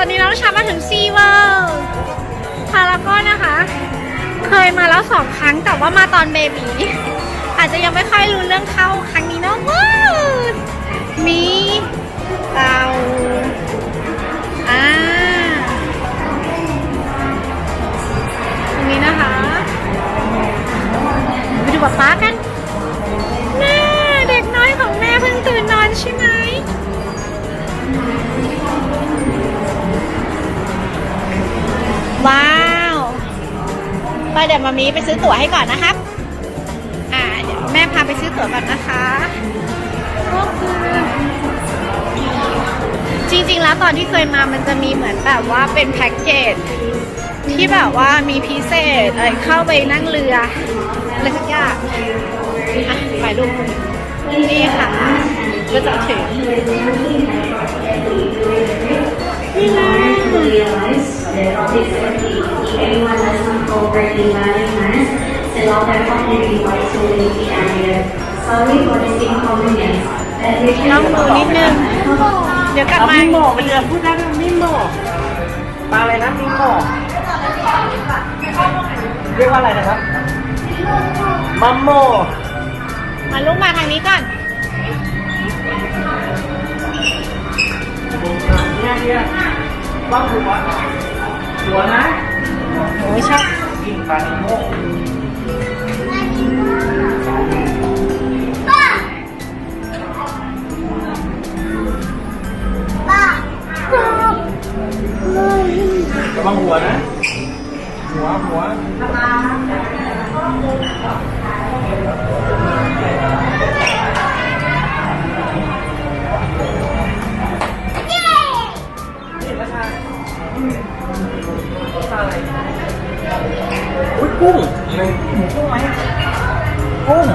ตอนนี้เราชามาถึงซีเวิลด์พารากอนนะคะ เคยมาแล้วสองครั้งแต่ว่ามาตอนเบบีอาจจะยังไม่ค่อยรู้เรื่องเข้าครั้งนี้เนาะว้าวมีเตาอ่าตรงนี้นะคะไปดูป๊าป๊ากันแม่เด็กน้อยของแม่เพิ่งตื่นนอนใช่ไหม ว้าวไปเดี๋ยวมามีไปซื้อตั๋วให้ก่อนนะครับ อ่าเดี๋ยวแม่พาไปซื้อตั๋วก่อนนะคะก็คือจริง ๆ แล้วตอนที่เคยมามันจะมีเหมือนแบบว่าเป็นแพ็กเกจที่แบบว่ามีพิเศษอะไรเข้าไปนั่งเรืออะไรสักอย่างอะถ่ายรูปนี่ค่ะก็จะถึง to realize that on this activity, anyone does not properly wearing mask, still out there completely isolated the area. Sorry for this inconvenience. That we น้องดูนิดนึง เดี๋ยวกลับเอามามิโมไปเรือพูดได้ไหมมิโมปลาอะไรนะมิโมเรียกว่าอะไรนะครับมัมโมมาลุกมาทางนี้ก่อน เนี่ยเนี่ยต้องหัว หัวนะโอ้ยชอบกินปลานิโม กุ้ง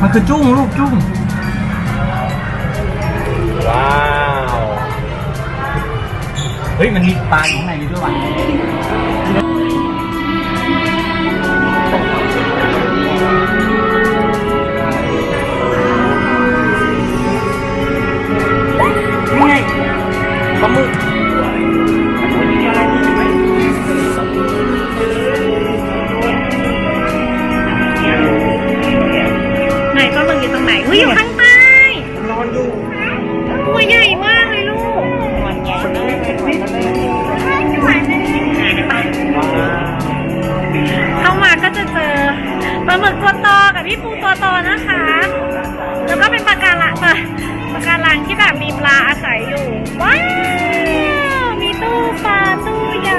มันคือจุ้งลูกจุ้ง ว้าว เฮ้ย มันมีปลาอยู่ข้างในนี้ด้วยว่ะ อยู่ตรงไหนอุ้ยอยู่ข้างใต้มันนอนอยู่ตัวใหญ่มากเลยลูกมันใหญ่มากเลยมันเลยเข้ามาก็จะเจอปลาหมึกตัวโตกับพี่ปูตัวโตนะคะ แล้วก็เป็นปลาการะปลาปลาการังที่แบบมีปลาอาศัยอยู่ ว้าว มีตู้ปลาตู้ใหญ่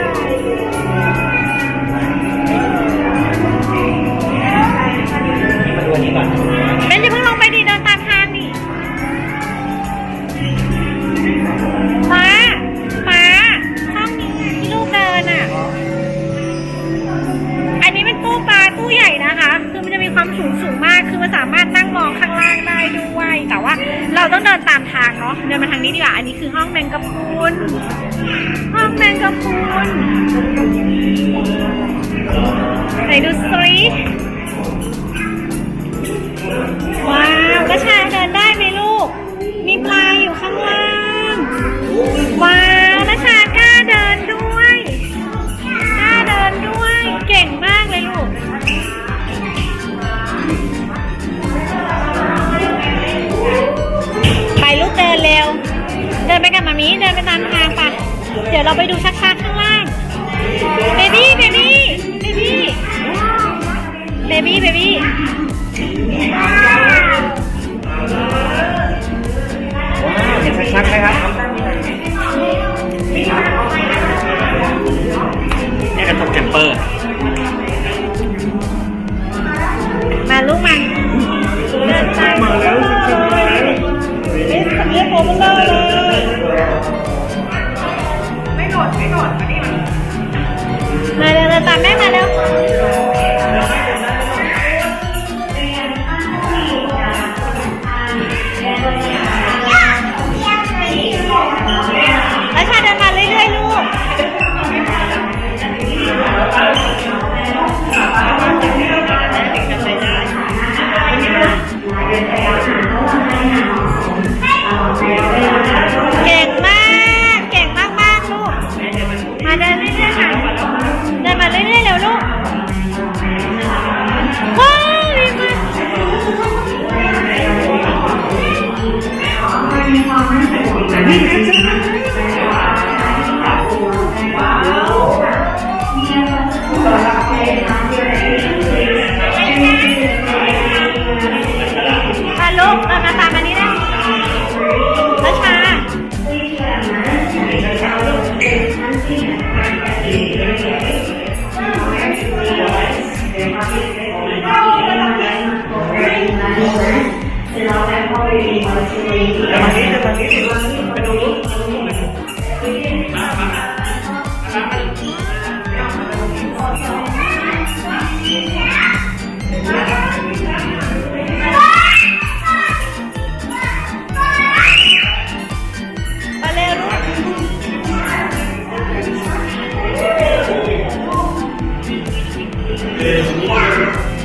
มาดูอันนี้ก่อน ดี๋ยวเราไปดูชักชักข้างล่าง เบบี้เบบี้เบบี้เบบี้เบบี้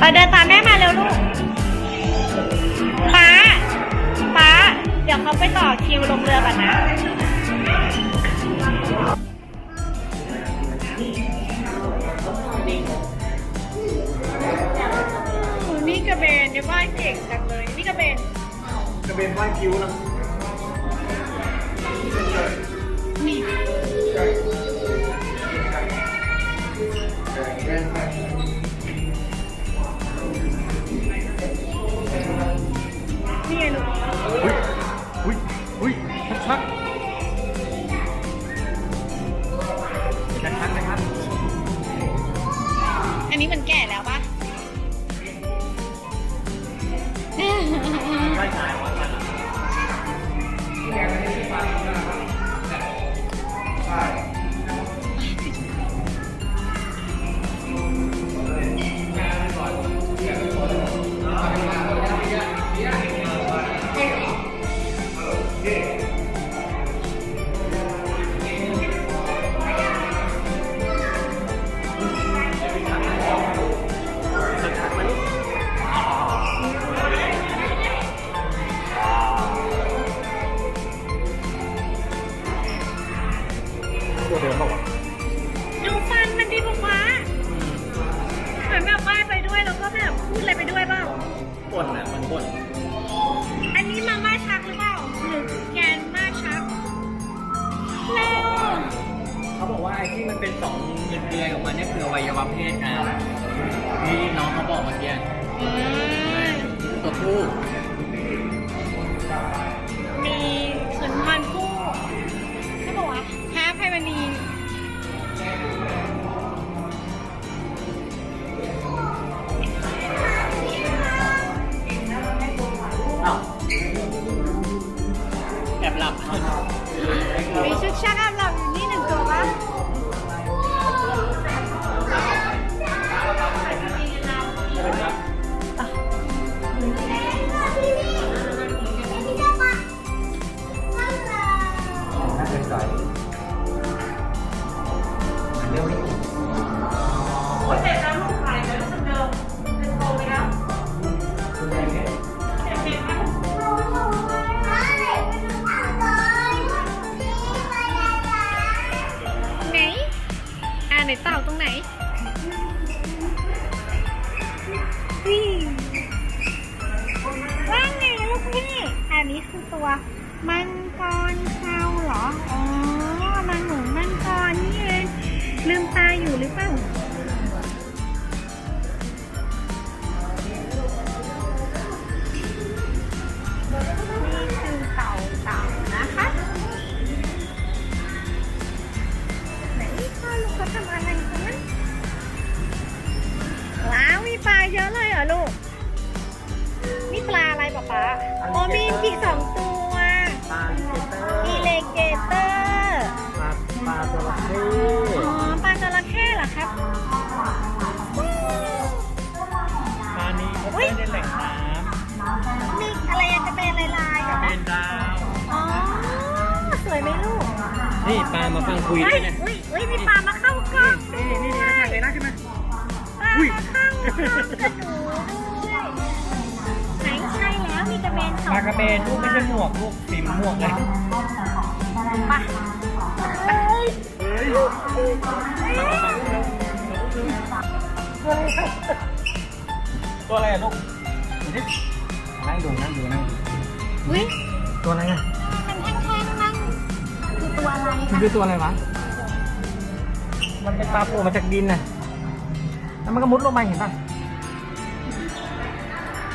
ไปเดินตามแม่มาเร็วลูกป้าป้า เดี๋ยวเขาไปต่อคิวลงเรือก่อนนะ นี่กระเบนเนี่ยว่ายเก่งจังเลย นี่กระเบนจะเป็นบ้านคิ้วนะนี่ หรือเปล่า ครับปลานี้เขาเป็นในแหล่งน้มีอะไรอะจะเป็นลายลายๆเหรอำเป็นดาว อ๋อ สวยไหมลูกนี่ปลามาฟังคุยเฮ้ด้วยยเนี่ยอุ้ยอุ้ยมีปลามาเข้ากล้องนี่นี่นี่นี่เลยนะใช่ไหมปลาอุ้ยมาเข้ากล้องกับหนูด้วยไหนใช่แล้วมีกระเบนสองปลากระเบนลูกไม่ใช่หมวกลูกสีหมวกเลยปะเอ้ย ตัวอะไรอะลูกดูดินั่งดูนั่งดูนั่งดูอุ้ยตัวอะไรอะมันแท่งๆนั่นคือตัวอะไรมันคะคือตัวอะไรวะ มันเป็นปลาโผล่มาจากดินน่ะ แล้วมันก็มุดลงไปเห็นป่ะ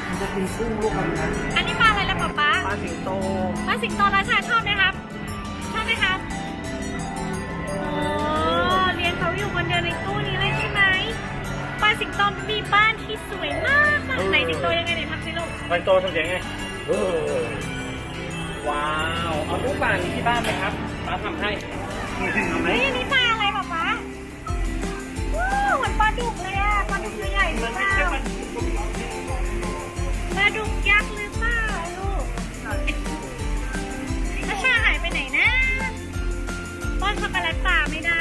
มันจะกินกุ้งลูกมันนะอันนี้ปลาอะไรล่ะป๊าป๊าปลาสิงโต ปลาสิงโตราชาชอบไหมครั สิงโตมีบ้านที่สวยมากมากไหนสิงโตยังไงไหนทำสิลูกปลาสิงโตทำเสียงไงเออป่ามีที่บ้านไหมครับป้าทำให้ทำไหมเฮ้ยอันนี่ปลาอะไรป๊าป๊าว้าวเหมือนปลาดุกเลยอะปลาดุกตัวใหญ่หรือเปล่าปลาดุกยักษ์หรือเปล่าลูกนัชชาหายไปไหนนะป้อนช็อกโกแลตปลาไม่ได้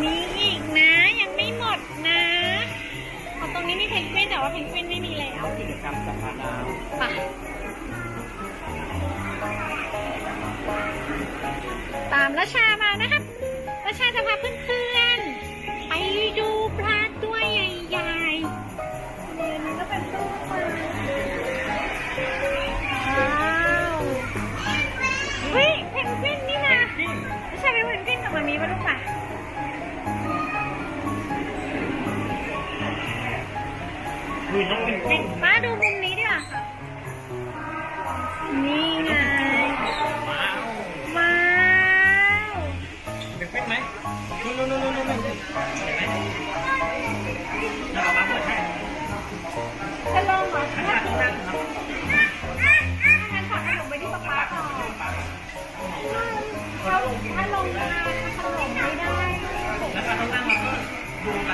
มีอีกนะ ยังไม่หมดนะเอาตรงนี้มีเพนกวินแต่ว่าเพนกวินไม่มีแล้วกิจกรรมสัปดาห์ไปตามราชามานะครับราชาจะพาเพื่อนๆไปดูปลาตัวใหญ่ๆเนี่ยนี่ก็เป็นตู้ปลาว้าวเฮ้ยเพนกวินนี่นะราชาเป็นเพนกวินกับมามีมาลูกป่ะ มีน้องเป็นปิ้งป้าดูมุมนี้ดีกว่านี่ไงว้าวว้าวเป็นปิ้งไหมนู่นนู่นนู่นนู่นนู่นเห็นไหมแล้วเอามาเปิดให้จะลองเหรอข้างหน้าข้างหน้าครับงั้นขอขนมไปที่ป๊าป๊าก่อนเขาถ้าลงมาขนมไม่ได้แล้วก็ต้องนั่งแล้วก็ดูอะไร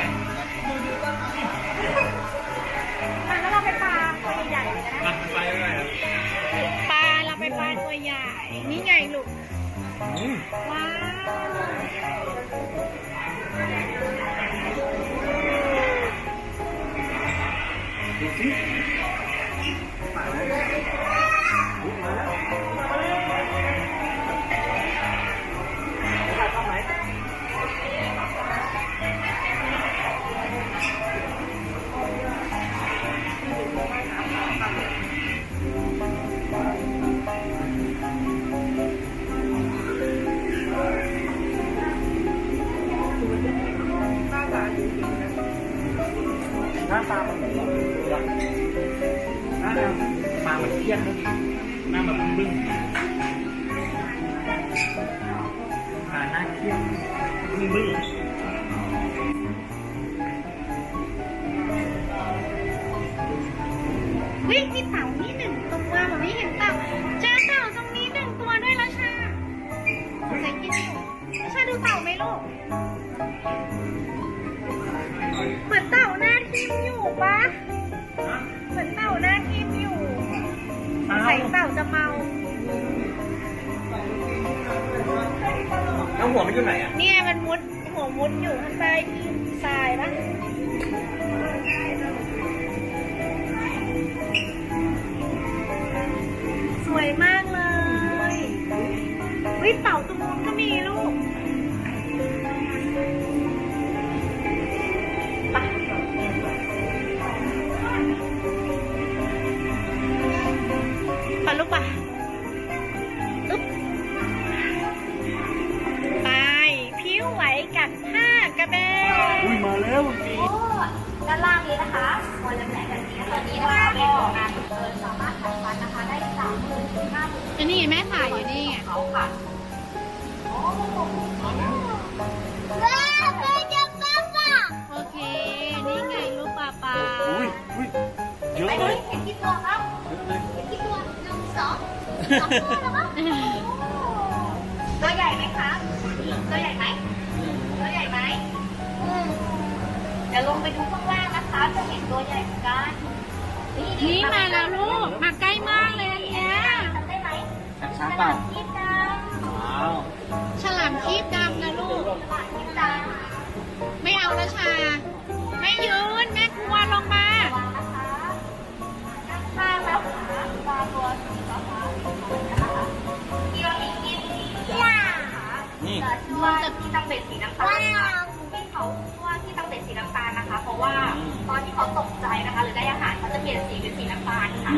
ใหญ่นี่ไงลูกอืมว้าว ดูสิ ต อยู่ไหนอะ เนี่ยมันมุดหัวมุดอยู่ข้างใต้ทรายปะ ตัวแล้วครับตัวใหญ่ไหมครับตัวใหญ่ไหมตัวใหญ่ไหมอืมเดี๋ยวลงไปดูข้างล่างนะคะ จะเห็นตัวใหญ่เหมือนกันนี่มาแล้วลูก มาใกล้มากเลยอันเนี้ยจำได้ไหมช้างเปล่าที่ดว้าว ฉลามครีบด คั่วที่ตังเป็นสีน้ำตาลค่ะที่เขาว่าที่ตังเป็นสีน้ำตาลนะคะ เพราะว่าตอนที่เขาตกใจนะคะหรือได้อาหารเขาจะเปลี่ยนสีเป็นสีน้ำตาลค่ะ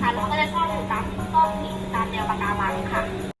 ค่ะแล้วก็จะชอบอยู่ตามต้นหินตามแนวปะการังค่ะ